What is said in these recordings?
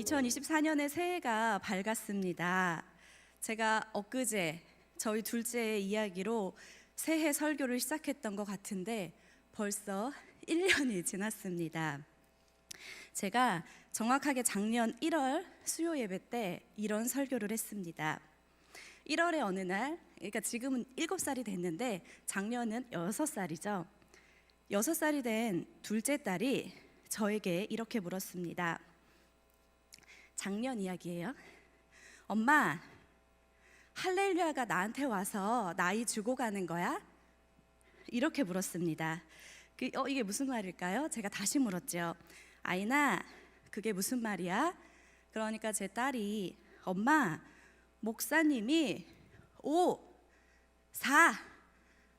2024년의 새해가 밝았습니다. 제가 엊그제 저희 둘째의 이야기로 새해 설교를 시작했던 것 같은데 벌써 1년이 지났습니다. 제가 정확하게 작년 1월 수요 예배 때 이런 설교를 했습니다. 1월의 어느 날, 그러니까 지금은 7살이 됐는데 작년은 6살이죠. 6살이 된 둘째 딸이 저에게 이렇게 물었습니다. 작년 이야기예요. 엄마, 할렐루야가 나한테 와서 나이 주고 가는 거야? 이렇게 물었습니다. 그, 어, 이게 무슨 말일까요? 제가 다시 물었죠. 아이나, 그게 무슨 말이야? 그러니까 제 딸이 엄마, 목사님이 5, 4,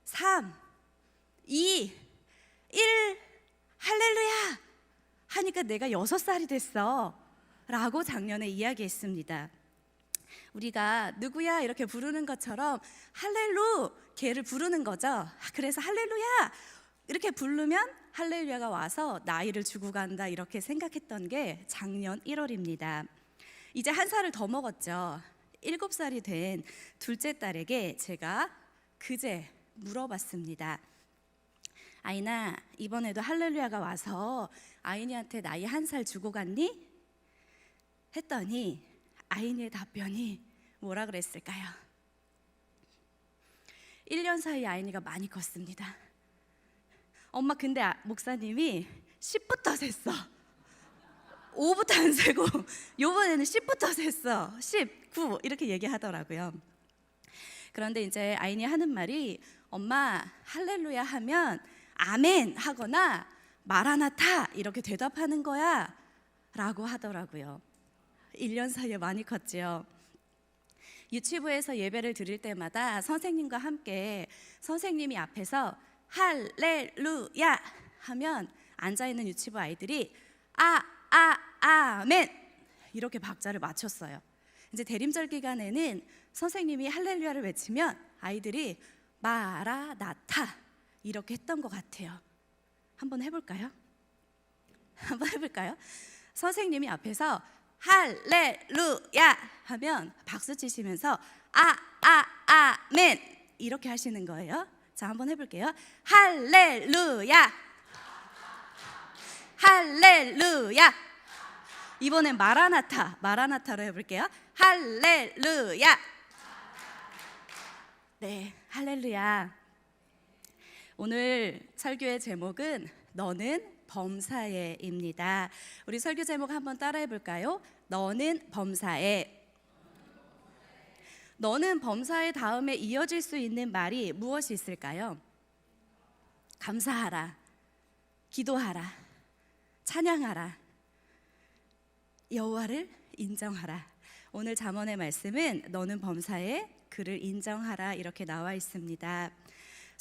3, 2, 1, 할렐루야! 하니까 내가 6살이 됐어. 라고 작년에 이야기했습니다. 우리가 누구야 이렇게 부르는 것처럼 할렐루 걔를 부르는 거죠. 그래서 할렐루야 이렇게 부르면 할렐루야가 와서 나이를 주고 간다 이렇게 생각했던 게 작년 1월입니다. 이제 한 살을 더 먹었죠. 일곱 살이 된 둘째 딸에게 제가 그제 물어봤습니다. 아이나 이번에도 할렐루야가 와서 아이니한테 나이 한 살 주고 갔니? 했더니 아이니의 답변이 뭐라 그랬을까요? 1년 사이 아이니가 많이 컸습니다. 엄마 근데 아- 목사님이 10부터 셌어. 5부터 안 세고 요번에는 10부터 셌어. 10, 9 이렇게 얘기하더라고요. 그런데 이제 아이니 하는 말이 엄마 할렐루야 하면 아멘 하거나 마라나타 이렇게 대답하는 거야 라고 하더라고요. 1년 사이에 많이 컸지요. 유치부에서 예배를 드릴 때마다 선생님과 함께 선생님이 앞에서 할렐루야 하면 앉아 있는 유치부 아이들이 아 아 아멘 이렇게 박자를 맞췄어요. 이제 대림절 기간에는 선생님이 할렐루야를 외치면 아이들이 마라나타 이렇게 했던 것 같아요. 한번 해볼까요? 한번 해볼까요? 선생님이 앞에서 할렐루야 하면 박수 치시면서 아 아 아멘 이렇게 하시는 거예요. 자, 한번 해볼게요. 할렐루야, 할렐루야. 이번엔 마라나타, 마라나타로 해볼게요. 할렐루야. 네, 할렐루야. 오늘 설교의 제목은 너는 범사에입니다. 우리 설교 제목 한번 따라해 볼까요? 너는 범사에. 너는 범사에 다음에 이어질 수 있는 말이 무엇이 있을까요? 감사하라. 기도하라. 찬양하라. 여호와를 인정하라. 오늘 잠언의 말씀은 너는 범사에 그를 인정하라 이렇게 나와 있습니다.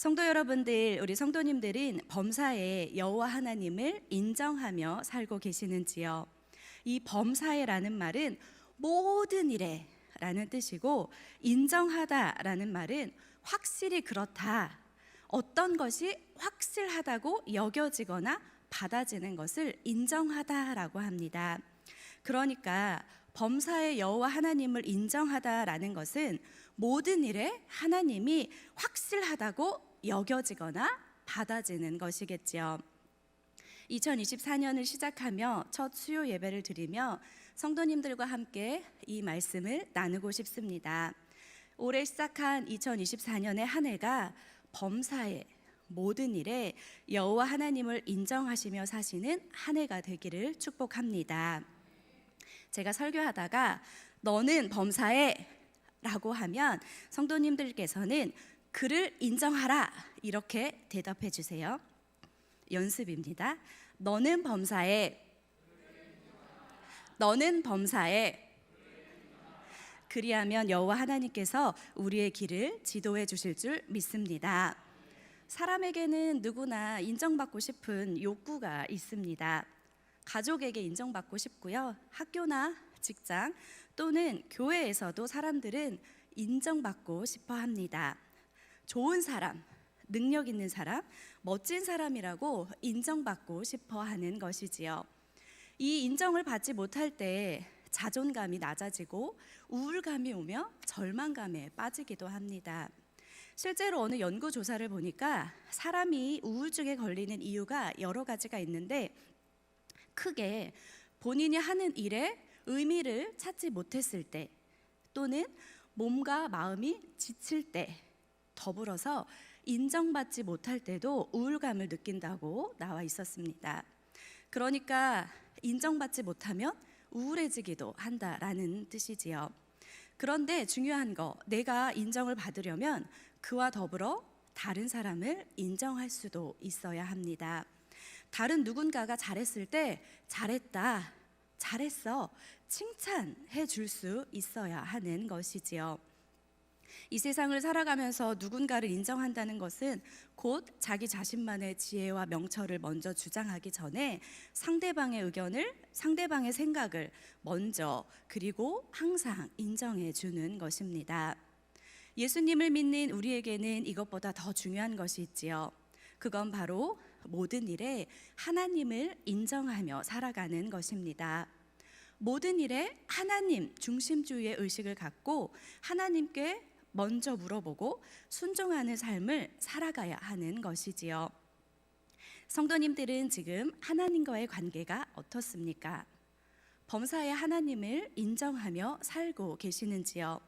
성도 여러분들, 우리 성도님들은 범사에 여호와 하나님을 인정하며 살고 계시는지요? 이 범사에라는 말은 모든 일에 라는 뜻이고 인정하다라는 말은 확실히 그렇다. 어떤 것이 확실하다고 여겨지거나 받아지는 것을 인정하다라고 합니다. 그러니까 범사의 여호와 하나님을 인정하다라는 것은 모든 일에 하나님이 확실하다고 여겨지거나 받아지는 것이겠지요. 2024년을 시작하며 첫 수요 예배를 드리며 성도님들과 함께 이 말씀을 나누고 싶습니다. 올해 시작한 2024년의 한 해가 범사에 모든 일에 여호와 하나님을 인정하시며 사시는 한 해가 되기를 축복합니다. 제가 설교하다가 너는 범사에 라고 하면 성도님들께서는 그를 인정하라 이렇게 대답해 주세요. 연습입니다. 너는 범사에 너는 범사에 그리하면 여호와 하나님께서 우리의 길을 지도해 주실 줄 믿습니다. 사람에게는 누구나 인정받고 싶은 욕구가 있습니다. 가족에게 인정받고 싶고요. 학교나 직장 또는 교회에서도 사람들은 인정받고 싶어 합니다. 좋은 사람, 능력 있는 사람, 멋진 사람이라고 인정받고 싶어 하는 것이지요. 이 인정을 받지 못할 때 자존감이 낮아지고 우울감이 오며 절망감에 빠지기도 합니다. 실제로 어느 연구 조사를 보니까 사람이 우울증에 걸리는 이유가 여러 가지가 있는데 크게 본인이 하는 일에 의미를 찾지 못했을 때 또는 몸과 마음이 지칠 때 더불어서 인정받지 못할 때도 우울감을 느낀다고 나와 있었습니다. 그러니까 인정받지 못하면 우울해지기도 한다라는 뜻이지요. 그런데 중요한 거, 내가 인정을 받으려면 그와 더불어 다른 사람을 인정할 수도 있어야 합니다. 다른 누군가가 잘했을 때 잘했다, 잘했어, 칭찬해 줄 수 있어야 하는 것이지요. 이 세상을 살아가면서 누군가를 인정한다는 것은 곧 자기 자신만의 지혜와 명철을 먼저 주장하기 전에 상대방의 의견을, 상대방의 생각을 먼저 그리고 항상 인정해 주는 것입니다. 예수님을 믿는 우리에게는 이것보다 더 중요한 것이 있지요. 그건 바로 모든 일에 하나님을 인정하며 살아가는 것입니다. 모든 일에 하나님 중심주의의 의식을 갖고 하나님께 먼저 물어보고 순종하는 삶을 살아가야 하는 것이지요. 성도님들은 지금 하나님과의 관계가 어떻습니까? 범사의 하나님을 인정하며 살고 계시는지요?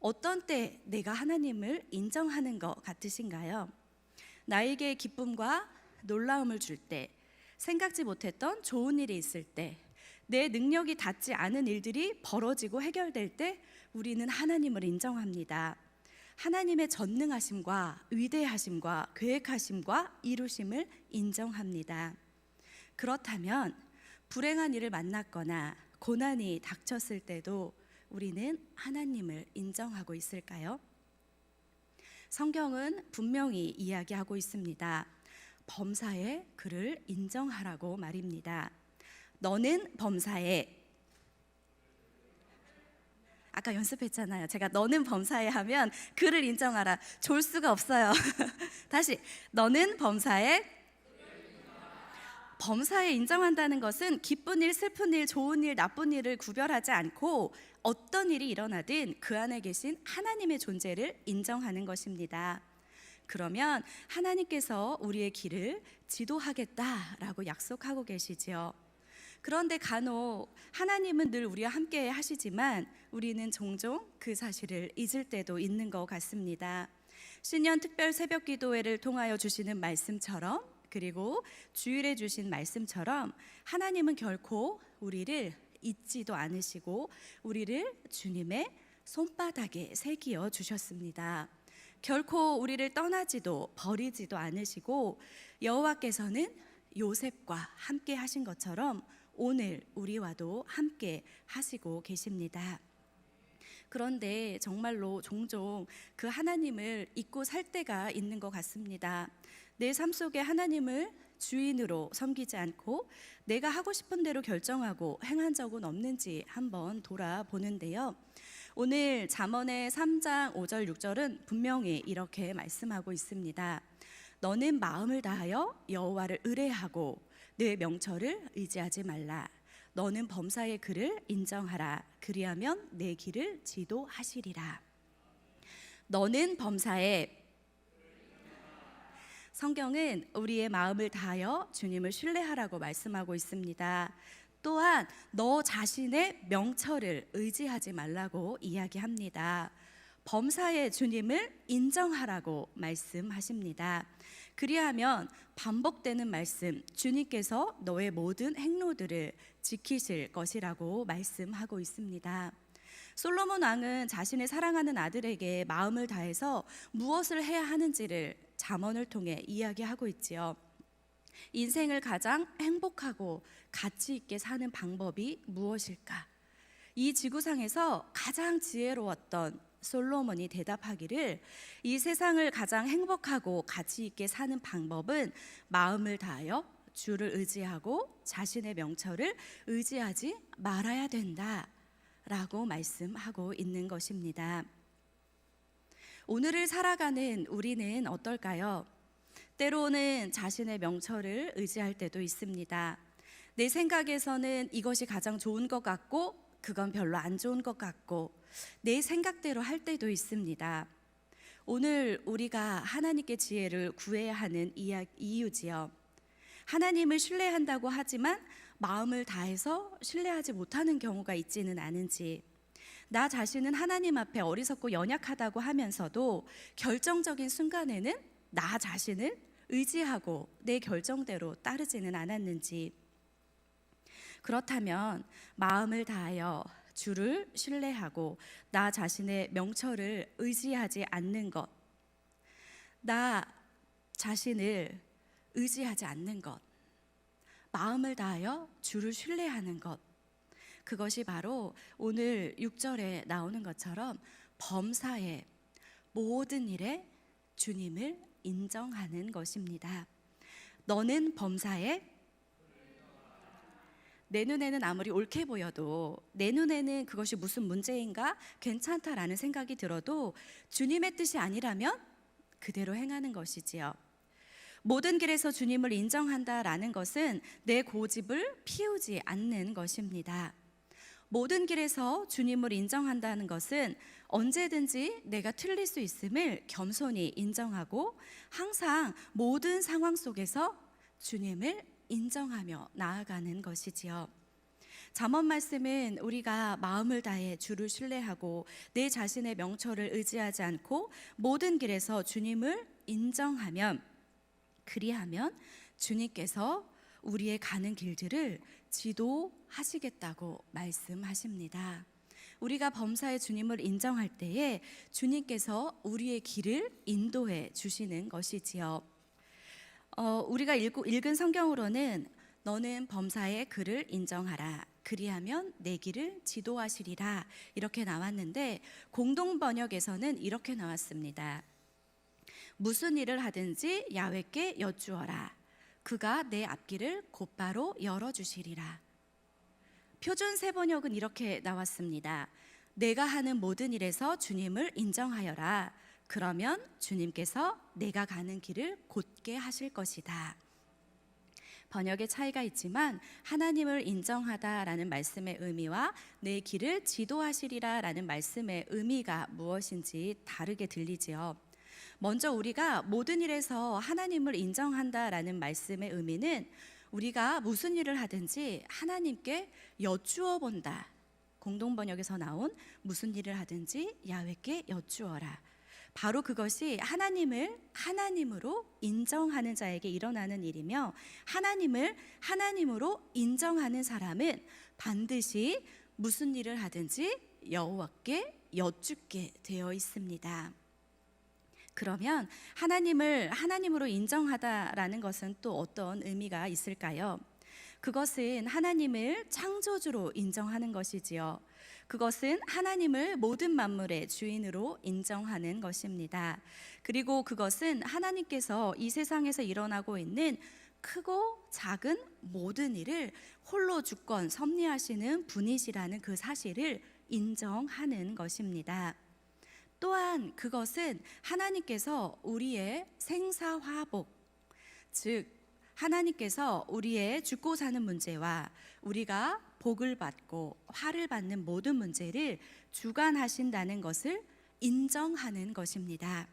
어떤 때 내가 하나님을 인정하는 것 같으신가요? 나에게 기쁨과 놀라움을 줄 때, 생각지 못했던 좋은 일이 있을 때, 내 능력이 닿지 않은 일들이 벌어지고 해결될 때 우리는 하나님을 인정합니다. 하나님의 전능하심과 위대하심과 계획하심과 이루심을 인정합니다. 그렇다면 불행한 일을 만났거나 고난이 닥쳤을 때도 우리는 하나님을 인정하고 있을까요? 성경은 분명히 이야기하고 있습니다. 범사에 그를 인정하라고 말입니다. 너는 범사에 아까 연습했잖아요. 제가 너는 범사에 하면 그를 인정하라. 졸 수가 없어요. 다시 너는 범사에 범사에 인정한다는 것은 기쁜 일, 슬픈 일, 좋은 일, 나쁜 일을 구별하지 않고 어떤 일이 일어나든 그 안에 계신 하나님의 존재를 인정하는 것입니다. 그러면 하나님께서 우리의 길을 지도하겠다라고 약속하고 계시지요. 그런데 간혹 하나님은 늘 우리와 함께 하시지만 우리는 종종 그 사실을 잊을 때도 있는 것 같습니다. 신년 특별 새벽 기도회를 통하여 주시는 말씀처럼 그리고 주일에 주신 말씀처럼 하나님은 결코 우리를 잊지도 않으시고 우리를 주님의 손바닥에 새기어 주셨습니다. 결코 우리를 떠나지도 버리지도 않으시고 여호와께서는 요셉과 함께 하신 것처럼 오늘 우리와도 함께 하시고 계십니다. 그런데 정말로 종종 그 하나님을 잊고 살 때가 있는 것 같습니다. 내 삶 속에 하나님을 주인으로 섬기지 않고 내가 하고 싶은 대로 결정하고 행한 적은 없는지 한번 돌아보는데요. 오늘 잠언의 3장 5절 6절은 분명히 이렇게 말씀하고 있습니다. 너는 마음을 다하여 여호와를 의뢰하고 내 명철을 의지하지 말라. 너는 범사의 그를 인정하라. 그리하면 내 길을 지도하시리라. 너는 범사에 성경은 우리의 마음을 다하여 주님을 신뢰하라고 말씀하고 있습니다. 또한 너 자신의 명철을 의지하지 말라고 이야기합니다. 범사의 주님을 인정하라고 말씀하십니다. 그리하면 반복되는 말씀, 주님께서 너의 모든 행로들을 지키실 것이라고 말씀하고 있습니다. 솔로몬 왕은 자신의 사랑하는 아들에게 마음을 다해서 무엇을 해야 하는지를 잠언을 통해 이야기하고 있지요. 인생을 가장 행복하고 가치 있게 사는 방법이 무엇일까? 이 지구상에서 가장 지혜로웠던 솔로몬이 대답하기를 이 세상을 가장 행복하고 가치 있게 사는 방법은 마음을 다하여 주를 의지하고 자신의 명철을 의지하지 말아야 된다. 라고 말씀하고 있는 것입니다. 오늘을 살아가는 우리는 어떨까요? 때로는 자신의 명철을 의지할 때도 있습니다. 내 생각에서는 이것이 가장 좋은 것 같고 그건 별로 안 좋은 것 같고 내 생각대로 할 때도 있습니다. 오늘 우리가 하나님께 지혜를 구해야 하는 이유지요. 하나님을 신뢰한다고 하지만 마음을 다해서 신뢰하지 못하는 경우가 있지는 않은지 나 자신은 하나님 앞에 어리석고 연약하다고 하면서도 결정적인 순간에는 나 자신을 의지하고 내 결정대로 따르지는 않았는지 그렇다면 마음을 다하여 주를 신뢰하고 나 자신의 명철을 의지하지 않는 것, 나 자신을 의지하지 않는 것, 마음을 다하여 주를 신뢰하는 것, 그것이 바로 오늘 6절에 나오는 것처럼 범사의 모든 일에 주님을 인정하는 것입니다. 너는 범사에 내 눈에는 아무리 옳게 보여도 내 눈에는 그것이 무슨 문제인가 괜찮다라는 생각이 들어도 주님의 뜻이 아니라면 그대로 행하는 것이지요. 모든 길에서 주님을 인정한다라는 것은 내 고집을 피우지 않는 것입니다. 모든 길에서 주님을 인정한다는 것은 언제든지 내가 틀릴 수 있음을 겸손히 인정하고 항상 모든 상황 속에서 주님을 인정하며 나아가는 것이지요. 잠언 말씀은 우리가 마음을 다해 주를 신뢰하고 내 자신의 명철을 의지하지 않고 모든 길에서 주님을 인정하면 그리하면 주님께서 우리의 가는 길들을 지도하시겠다고 말씀하십니다. 우리가 범사의 주님을 인정할 때에 주님께서 우리의 길을 인도해 주시는 것이지요. 어, 우리가 읽고, 읽은 성경으로는 너는 범사의 그를 인정하라. 그리하면 내 길을 지도하시리라. 이렇게 나왔는데 공동 번역에서는 이렇게 나왔습니다. 무슨 일을 하든지 야훼께 여쭈어라. 그가 내 앞길을 곧바로 열어 주시리라. 표준 세 번역은 이렇게 나왔습니다. 내가 하는 모든 일에서 주님을 인정하여라. 그러면 주님께서 내가 가는 길을 곧게 하실 것이다. 번역의 차이가 있지만 하나님을 인정하다라는 말씀의 의미와 내 길을 지도하시리라라는 말씀의 의미가 무엇인지 다르게 들리지요. 먼저 우리가 모든 일에서 하나님을 인정한다라는 말씀의 의미는 우리가 무슨 일을 하든지 하나님께 여쭈어 본다. 공동 번역에서 나온 무슨 일을 하든지 야훼께 여쭈어라. 바로 그것이 하나님을 하나님으로 인정하는 자에게 일어나는 일이며 하나님을 하나님으로 인정하는 사람은 반드시 무슨 일을 하든지 여호와께 여쭙게 되어 있습니다. 그러면 하나님을 하나님으로 인정하다라는 것은 또 어떤 의미가 있을까요? 그것은 하나님을 창조주로 인정하는 것이지요. 그것은 하나님을 모든 만물의 주인으로 인정하는 것입니다. 그리고 그것은 하나님께서 이 세상에서 일어나고 있는 크고 작은 모든 일을 홀로 주권 섭리하시는 분이시라는 그 사실을 인정하는 것입니다. 또한 그것은 하나님께서 우리의 생사화복, 즉 하나님께서 우리의 죽고 사는 문제와 우리가 복을 받고 화를 받는 모든 문제를 주관하신다는 것을 인정하는 것입니다.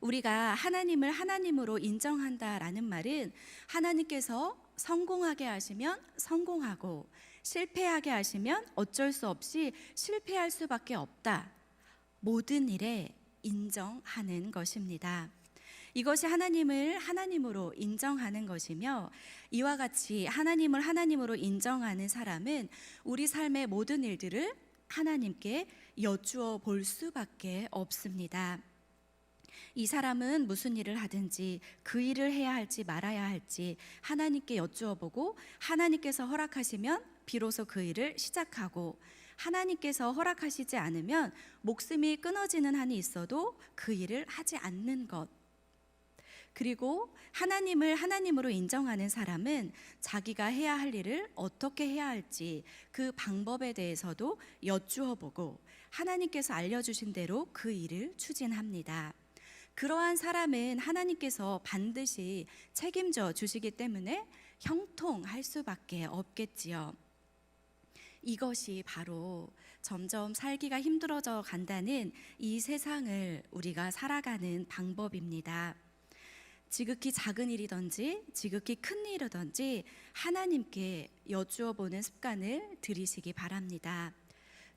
우리가 하나님을 하나님으로 인정한다라는 말은 하나님께서 성공하게 하시면 성공하고 실패하게 하시면 어쩔 수 없이 실패할 수밖에 없다. 모든 일에 인정하는 것입니다. 이것이 하나님을 하나님으로 인정하는 것이며 이와 같이 하나님을 하나님으로 인정하는 사람은 우리 삶의 모든 일들을 하나님께 여쭈어 볼 수밖에 없습니다. 이 사람은 무슨 일을 하든지 그 일을 해야 할지 말아야 할지 하나님께 여쭈어 보고 하나님께서 허락하시면 비로소 그 일을 시작하고 하나님께서 허락하시지 않으면 목숨이 끊어지는 한이 있어도 그 일을 하지 않는 것. 그리고 하나님을 하나님으로 인정하는 사람은 자기가 해야 할 일을 어떻게 해야 할지 그 방법에 대해서도 여쭈어 보고 하나님께서 알려주신 대로 그 일을 추진합니다. 그러한 사람은 하나님께서 반드시 책임져 주시기 때문에 형통할 수밖에 없겠지요. 이것이 바로 점점 살기가 힘들어져 간다는 이 세상을 우리가 살아가는 방법입니다. 지극히 작은 일이든지 지극히 큰 일이든지 하나님께 여쭈어 보는 습관을 들이시기 바랍니다.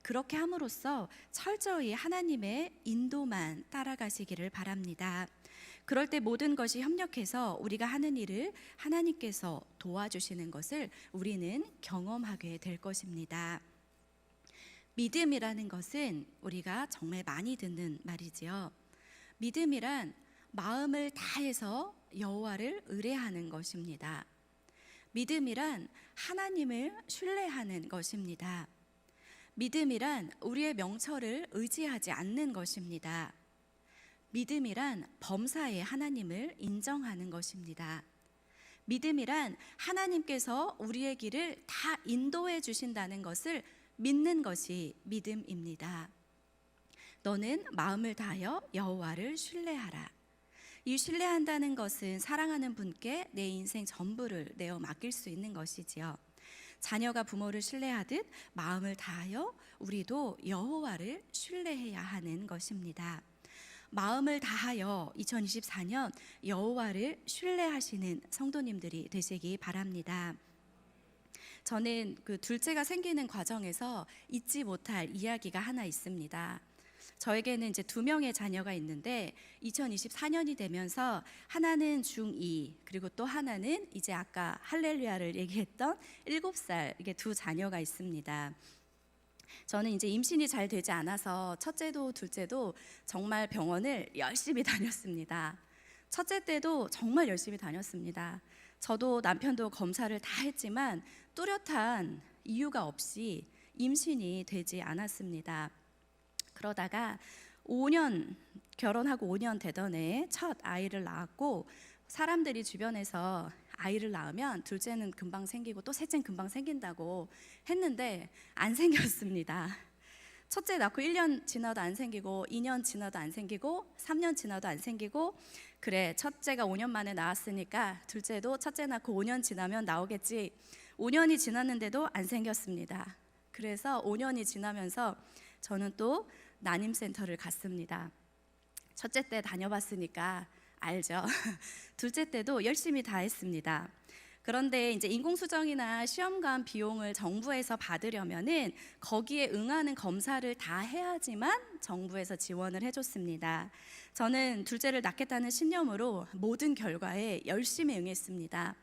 그렇게 함으로써 철저히 하나님의 인도만 따라가시기를 바랍니다. 그럴 때 모든 것이 협력해서 우리가 하는 일을 하나님께서 도와주시는 것을 우리는 경험하게 될 것입니다. 믿음이라는 것은 우리가 정말 많이 듣는 말이지요. 믿음이란 마음을 다해서 여호와를 의뢰하는 것입니다. 믿음이란 하나님을 신뢰하는 것입니다. 믿음이란 우리의 명철을 의지하지 않는 것입니다. 믿음이란 범사의 하나님을 인정하는 것입니다. 믿음이란 하나님께서 우리의 길을 다 인도해 주신다는 것을 믿는 것이 믿음입니다. 너는 마음을 다하여 여호와를 신뢰하라. 이 신뢰한다는 것은 사랑하는 분께 내 인생 전부를 내어 맡길 수 있는 것이지요. 자녀가 부모를 신뢰하듯 마음을 다하여 우리도 여호와를 신뢰해야 하는 것입니다. 마음을 다하여 2024년 여호와를 신뢰하시는 성도님들이 되시기 바랍니다. 저는 그 둘째가 생기는 과정에서 잊지 못할 이야기가 하나 있습니다. 저에게는 이제 두 명의 자녀가 있는데 2024년이 되면서 하나는 중2 그리고 또 하나는 이제 아까 할렐루야를 얘기했던 7살 이게 두 자녀가 있습니다. 저는 이제 임신이 잘 되지 않아서 첫째도 둘째도 정말 병원을 열심히 다녔습니다. 첫째 때도 정말 열심히 다녔습니다. 저도 남편도 검사를 다 했지만 뚜렷한 이유가 없이 임신이 되지 않았습니다. 그러다가 5년 결혼하고 5년 되던 해에 첫 아이를 낳았고 사람들이 주변에서 아이를 낳으면 둘째는 금방 생기고 또 셋째는 금방 생긴다고 했는데 안 생겼습니다. 첫째 낳고 1년 지나도 안 생기고 2년 지나도 안 생기고 3년 지나도 안 생기고 그래 첫째가 5년 만에 나왔으니까 둘째도 첫째 낳고 5년 지나면 나오겠지 5년이 지났는데도 안 생겼습니다. 그래서 5년이 지나면서 저는 또 난임센터를 갔습니다. 첫째 때 다녀봤으니까 알죠. 둘째 때도 열심히 다 했습니다. 그런데 이제 인공수정이나 시험관 비용을 정부에서 받으려면은 거기에 응하는 검사를 다 해야지만 정부에서 지원을 해줬습니다. 저는 둘째를 낳겠다는 신념으로 모든 결과에 열심히 응했습니다.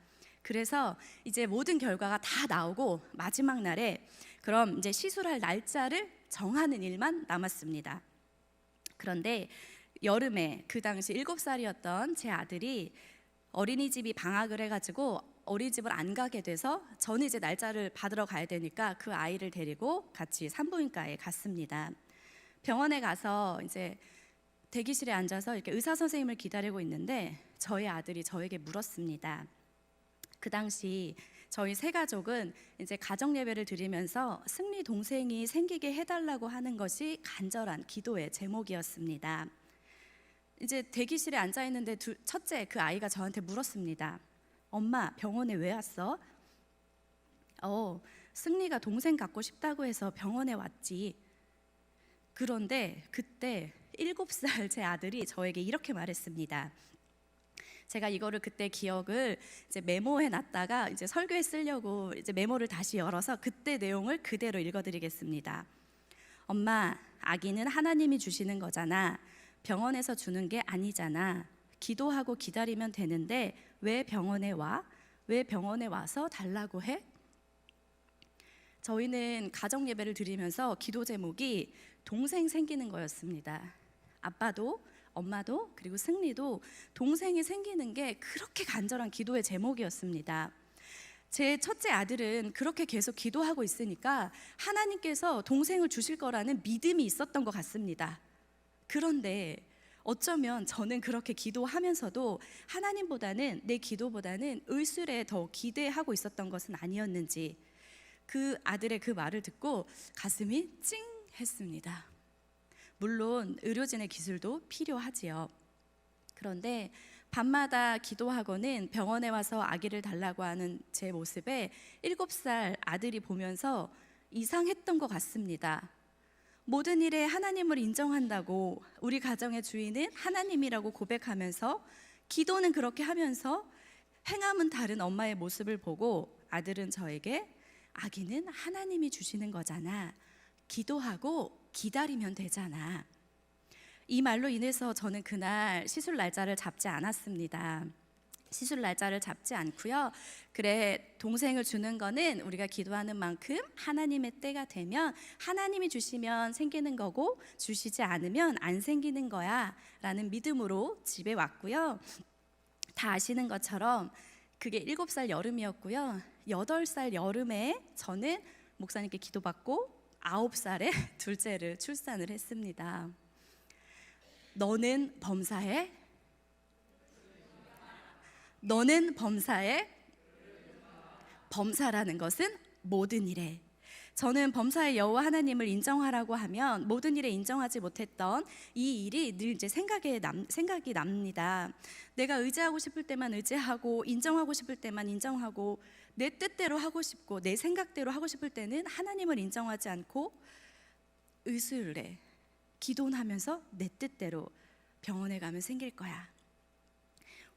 그래서 이제 모든 결과가 다 나오고 마지막 날에 그럼 이제 시술할 날짜를 정하는 일만 남았습니다. 그런데 여름에 그 당시 일곱 살이었던 제 아들이 어린이집이 방학을 해가지고 어린이집을 안 가게 돼서 저는 이제 날짜를 받으러 가야 되니까 그 아이를 데리고 같이 산부인과에 갔습니다. 병원에 가서 이제 대기실에 앉아서 이렇게 의사 선생님을 기다리고 있는데 저희 아들이 저에게 물었습니다. 그 당시 저희 세 가족은 이제 가정 예배를 드리면서 승리 동생이 생기게 해달라고 하는 것이 간절한 기도의 제목이었습니다. 이제 대기실에 앉아 있는데 둘, 첫째 그 아이가 저한테 물었습니다. 엄마 병원에 왜 왔어? 어 승리가 동생 갖고 싶다고 해서 병원에 왔지. 그런데 그때 일곱 살제 아들이 저에게 이렇게 말했습니다. 제가 이거를 그때 기억을 이제 메모해 놨다가 이제 설교에 쓰려고 이제 메모를 다시 열어서 그때 내용을 그대로 읽어드리겠습니다. 엄마, 아기는 하나님이 주시는 거잖아. 병원에서 주는 게 아니잖아. 기도하고 기다리면 되는데 왜 병원에 와? 왜 병원에 와서 달라고 해? 저희는 가정 예배를 드리면서 기도 제목이 동생 생기는 거였습니다. 아빠도 엄마도 그리고 승리도 동생이 생기는 게 그렇게 간절한 기도의 제목이었습니다. 제 첫째 아들은 그렇게 계속 기도하고 있으니까 하나님께서 동생을 주실 거라는 믿음이 있었던 것 같습니다. 그런데 어쩌면 저는 그렇게 기도하면서도 하나님보다는 내 기도보다는 의술에 더 기대하고 있었던 것은 아니었는지 그 아들의 그 말을 듣고 가슴이 찡 했습니다. 물론 의료진의 기술도 필요하지요. 그런데 밤마다 기도하고는 병원에 와서 아기를 달라고 하는 제 모습에 일곱 살 아들이 보면서 이상했던 것 같습니다. 모든 일에 하나님을 인정한다고 우리 가정의 주인은 하나님이라고 고백하면서 기도는 그렇게 하면서 행함은 다른 엄마의 모습을 보고 아들은 저에게 아기는 하나님이 주시는 거잖아. 기도하고 기다리면 되잖아. 이 말로 인해서 저는 그날 시술 날짜를 잡지 않았습니다. 시술 날짜를 잡지 않고요. 그래 동생을 주는 거는 우리가 기도하는 만큼 하나님의 때가 되면 하나님이 주시면 생기는 거고 주시지 않으면 안 생기는 거야라는 믿음으로 집에 왔고요. 다 아시는 것처럼 그게 일곱 살 여름이었고요. 여덟 살 여름에 저는 목사님께 기도받고 아홉 살에 둘째를 출산을 했습니다. 너는 범사에 너는 범사에 범사라는 것은 모든 일에 저는 범사의 여호와 하나님을 인정하라고 하면 모든 일에 인정하지 못했던 이 일이 늘 이제 생각에 남, 생각이 납니다. 내가 의지하고 싶을 때만 의지하고 인정하고 싶을 때만 인정하고 내 뜻대로 하고 싶고 내 생각대로 하고 싶을 때는 하나님을 인정하지 않고 의술을 해. 기도는 하면서 내 뜻대로 병원에 가면 생길 거야.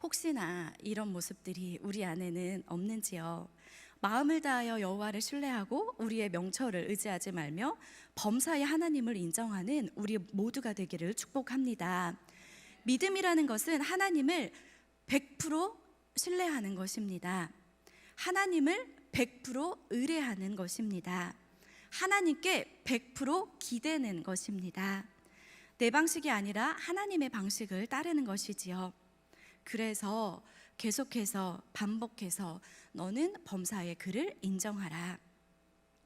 혹시나 이런 모습들이 우리 안에는 없는지요? 마음을 다하여 여호와를 신뢰하고 우리의 명철을 의지하지 말며 범사의 하나님을 인정하는 우리 모두가 되기를 축복합니다. 믿음이라는 것은 하나님을 100% 신뢰하는 것입니다. 하나님을 100% 의뢰하는 것입니다. 하나님께 100% 기대는 것입니다. 내 방식이 아니라 하나님의 방식을 따르는 것이지요. 그래서 계속해서 반복해서 너는 범사의 그를 인정하라.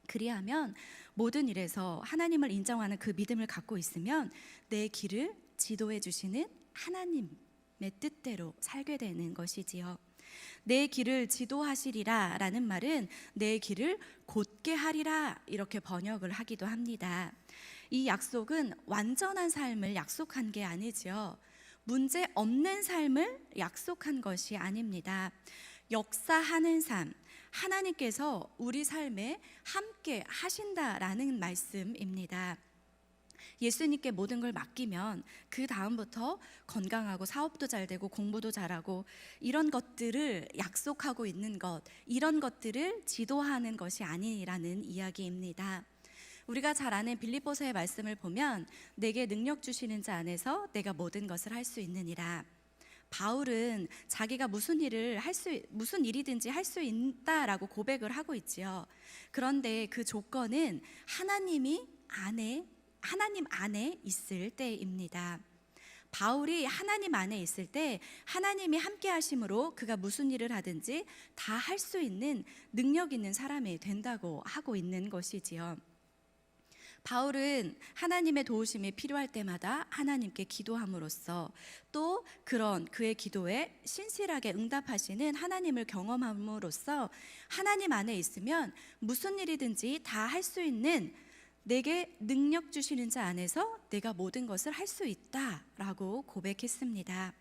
그리하면 모든 일에서 하나님을 인정하는 그 믿음을 갖고 있으면 내 길을 지도해 주시는 하나님의 뜻대로 살게 되는 것이지요. 내 길을 지도하시리라 라는 말은 내 길을 곧게 하리라 이렇게 번역을 하기도 합니다. 이 약속은 완전한 삶을 약속한 게 아니지요. 문제 없는 삶을 약속한 것이 아닙니다. 역사하는 삶, 하나님께서 우리 삶에 함께 하신다라는 말씀입니다. 예수님께 모든 걸 맡기면 그 다음부터 건강하고 사업도 잘 되고 공부도 잘하고 이런 것들을 약속하고 있는 것, 이런 것들을 지도하는 것이 아니라는 이야기입니다. 우리가 잘 아는 빌립보서의 말씀을 보면 내게 능력 주시는 자 안에서 내가 모든 것을 할 수 있느니라. 바울은 자기가 무슨 일을 할 수 무슨 일이든지 할 수 있다라고 고백을 하고 있지요. 그런데 그 조건은 하나님이 안에 하나님 안에 있을 때입니다. 바울이 하나님 안에 있을 때 하나님이 함께 하심으로 그가 무슨 일을 하든지 다 할 수 있는 능력 있는 사람이 된다고 하고 있는 것이지요. 바울은 하나님의 도우심이 필요할 때마다 하나님께 기도함으로써 또 그런 그의 기도에 신실하게 응답하시는 하나님을 경험함으로써 하나님 안에 있으면 무슨 일이든지 다 할 수 있는 내게 능력 주시는 자 안에서 내가 모든 것을 할 수 있다라고 고백했습니다.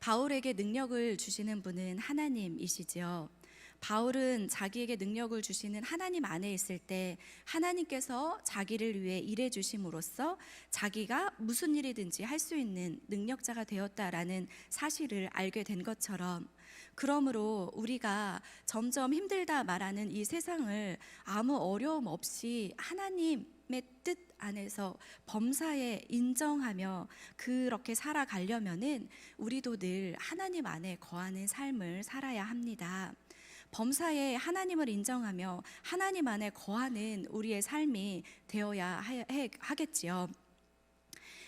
바울에게 능력을 주시는 분은 하나님이시지요. 바울은 자기에게 능력을 주시는 하나님 안에 있을 때 하나님께서 자기를 위해 일해 주심으로써 자기가 무슨 일이든지 할 수 있는 능력자가 되었다라는 사실을 알게 된 것처럼 그러므로 우리가 점점 힘들다 말하는 이 세상을 아무 어려움 없이 하나님의 뜻 안에서 범사에 인정하며 그렇게 살아가려면은 우리도 늘 하나님 안에 거하는 삶을 살아야 합니다. 범사에 하나님을 인정하며 하나님 안에 거하는 우리의 삶이 되어야 하겠지요.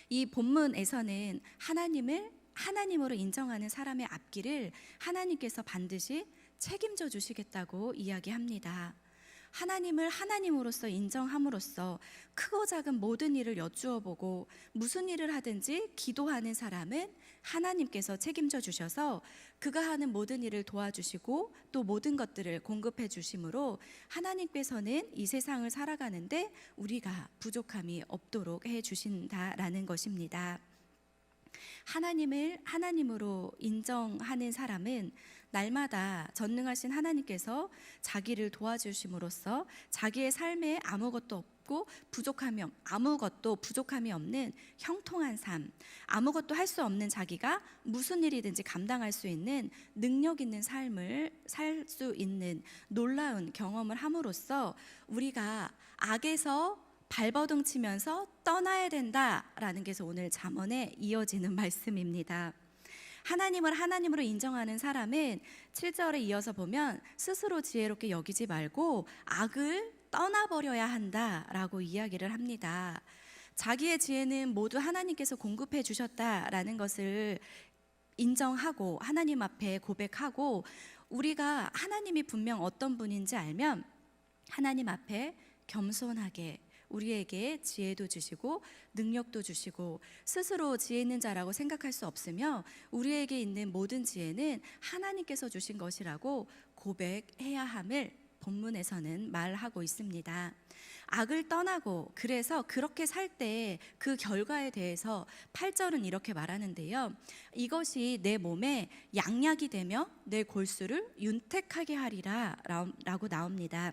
이 본문에서는 하나님을 하나님으로 인정하는 사람의 앞길을 하나님께서 반드시 책임져 주시겠다고 이야기합니다. 하나님을 하나님으로서 인정함으로써 크고 작은 모든 일을 여쭈어 보고 무슨 일을 하든지 기도하는 사람은 하나님께서 책임져 주셔서 그가 하는 모든 일을 도와주시고 또 모든 것들을 공급해 주심으로 하나님께서는 이 세상을 살아가는데 우리가 부족함이 없도록 해 주신다라는 것입니다. 하나님을 하나님으로 인정하는 사람은 날마다 전능하신 하나님께서 자기를 도와주심으로써 자기의 삶에 아무것도 없고 부족함이 없, 아무것도 부족함이 없는 형통한 삶, 아무것도 할 수 없는 자기가 무슨 일이든지 감당할 수 있는 능력 있는 삶을 살 수 있는 놀라운 경험을 함으로써 우리가 악에서 발버둥 치면서 떠나야 된다라는 게 오늘 잠언에 이어지는 말씀입니다. 하나님을 하나님으로 인정하는 사람은 7절에 이어서 보면 스스로 지혜롭게 여기지 말고 악을 떠나버려야 한다라고 이야기를 합니다. 자기의 지혜는 모두 하나님께서 공급해 주셨다라는 것을 인정하고 하나님 앞에 고백하고 우리가 하나님이 분명 어떤 분인지 알면 하나님 앞에 겸손하게 우리에게 지혜도 주시고 능력도 주시고 스스로 지혜 있는 자라고 생각할 수 없으며 우리에게 있는 모든 지혜는 하나님께서 주신 것이라고 고백해야 함을 본문에서는 말하고 있습니다. 악을 떠나고 그래서 그렇게 살 때 그 결과에 대해서 8절은 이렇게 말하는데요. 이것이 내 몸에 양약이 되며 내 골수를 윤택하게 하리라 라고 나옵니다.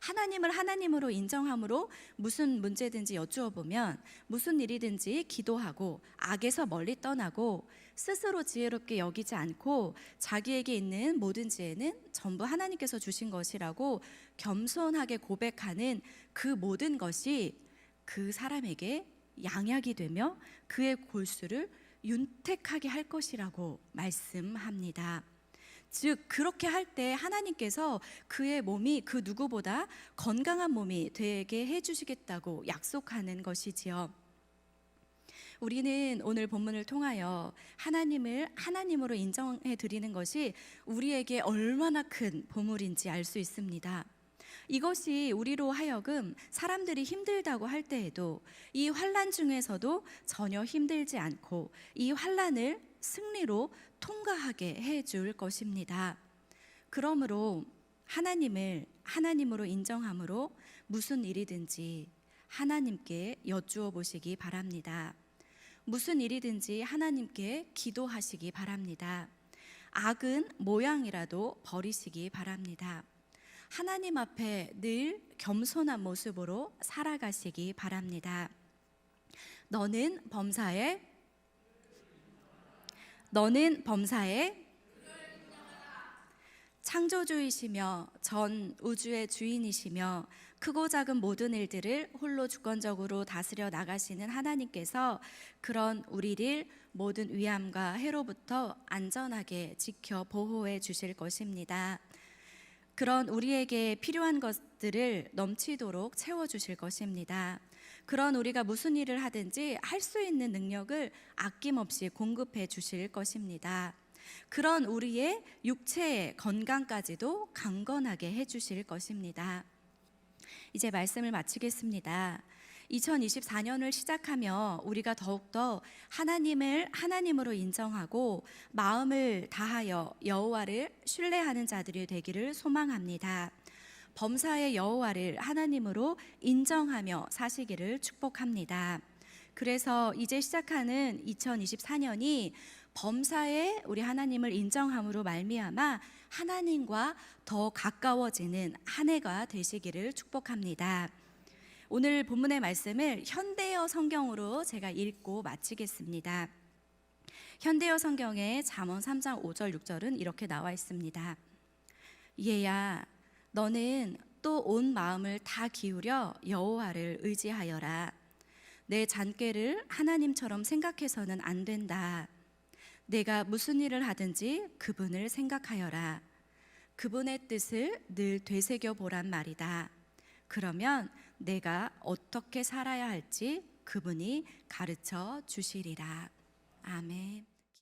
하나님을 하나님으로 인정함으로 무슨 문제든지 여쭈어 보면 무슨 일이든지 기도하고 악에서 멀리 떠나고 스스로 지혜롭게 여기지 않고 자기에게 있는 모든 지혜는 전부 하나님께서 주신 것이라고 겸손하게 고백하는 그 모든 것이 그 사람에게 양약이 되며 그의 골수를 윤택하게 할 것이라고 말씀합니다. 즉 그렇게 할 때 하나님께서 그의 몸이 그 누구보다 건강한 몸이 되게 해 주시겠다고 약속하는 것이지요. 우리는 오늘 본문을 통하여 하나님을 하나님으로 인정해 드리는 것이 우리에게 얼마나 큰 보물인지 알 수 있습니다. 이것이 우리로 하여금 사람들이 힘들다고 할 때에도 이 환란 중에서도 전혀 힘들지 않고 이 환란을 승리로 통과하게 해 줄 것입니다. 그러므로 하나님을 하나님으로 인정함으로 무슨 일이든지 하나님께 여쭈어 보시기 바랍니다. 무슨 일이든지 하나님께 기도하시기 바랍니다. 악은 모양이라도 버리시기 바랍니다. 하나님 앞에 늘 겸손한 모습으로 살아가시기 바랍니다. 너는 범사에 너는 범사에 창조주이시며 전 우주의 주인이시며 크고 작은 모든 일들을 홀로 주권적으로 다스려 나가시는 하나님께서 그런 우리를 모든 위암과 해로부터 안전하게 지켜 보호해 주실 것입니다. 그런 우리에게 필요한 것들을 넘치도록 채워 주실 것입니다. 그런 우리가 무슨 일을 하든지 할 수 있는 능력을 아낌없이 공급해 주실 것입니다. 그런 우리의 육체의 건강까지도 강건하게 해 주실 것입니다. 이제 말씀을 마치겠습니다. 2024년을 시작하며 우리가 더욱더 하나님을 하나님으로 인정하고 마음을 다하여 여호와를 신뢰하는 자들이 되기를 소망합니다. 범사의 여호와를 하나님으로 인정하며 사시기를 축복합니다. 그래서 이제 시작하는 2024년이 범사에 우리 하나님을 인정함으로 말미암아 하나님과 더 가까워지는 한 해가 되시기를 축복합니다. 오늘 본문의 말씀을 현대어 성경으로 제가 읽고 마치겠습니다. 현대어 성경의 잠언 3장 5절 6절은 이렇게 나와 있습니다. 얘야 너는 또 온 마음을 다 기울여 여호와를 의지하여라. 내 잔꾀를 하나님처럼 생각해서는 안 된다. 내가 무슨 일을 하든지 그분을 생각하여라. 그분의 뜻을 늘 되새겨 보란 말이다. 그러면 내가 어떻게 살아야 할지 그분이 가르쳐 주시리라. 아멘.